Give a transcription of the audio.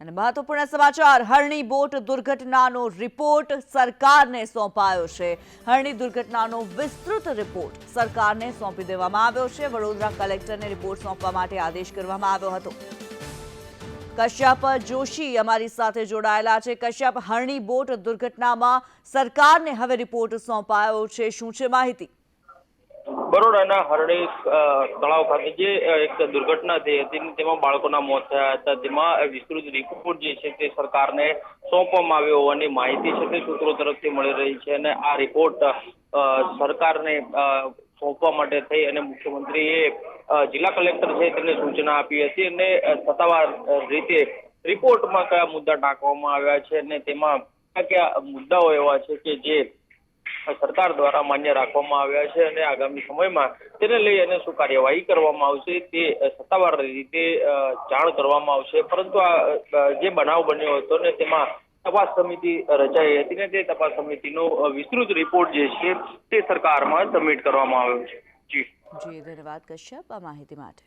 અને મહત્વપૂર્ણ સમાચાર, હરણી બોટ દુર્ઘટનાનો રિપોર્ટ સરકારને સોંપાયો છે. હરણી દુર્ઘટનાનો વિસ્તૃત રિપોર્ટ સરકારને સોંપી દેવામાં આવ્યો છે. વડોદરા કલેક્ટરને રિપોર્ટ સોંપવા માટે આદેશ કરવામાં આવ્યો હતો. કશ્યપ જોશી અમારી સાથે જોડાયેલા છે. કશ્યપ, હરણી બોટ દુર્ઘટનામાં સરકારને હવે રિપોર્ટ સોંપાયો છે. શું છે માહિતી? બરોડાના હરણી તળાવ ખાતે જે એક દુર્ઘટના થઈ હતી તેમાં બાળકોના મોત થયા હતા. તેમાં વિસ્તૃત રિપોર્ટ જે છે તે સરકારને સોંપવામાં આવ્યો હોવાની માહિતી છે તે સૂત્રો તરફથી મળી રહી છે અને આ રિપોર્ટ સરકારને સોંપવા માટે થઈ અને મુખ્યમંત્રીએ જિલ્લા કલેક્ટર છે તેમને સૂચના આપી હતી અને સત્તાવાર રીતે રિપોર્ટમાં કયા મુદ્દા ટાંકવામાં આવ્યા છે અને તેમાં કયા કયા મુદ્દાઓ એવા છે કે જે સરકાર દ્વારા માન્ય રાખવામાં આવ્યા છે અને આગામી સમયમાં તેને લઈ અને શું કાર્યવાહી કરવામાં આવશે તે સત્તાવાર રીતે જાણ કરવામાં આવશે. પરંતુ આ જે બનાવ બન્યો હતો ને તેમાં તપાસ સમિતિ રચાઈ હતી ને તે તપાસ સમિતિનો વિસ્તૃત રિપોર્ટ જે છે તે સરકારમાં સબમિટ કરવામાં આવ્યો છે. જી. જી, ધન્યવાદ કશ્યપ. આ માહિતી માટે.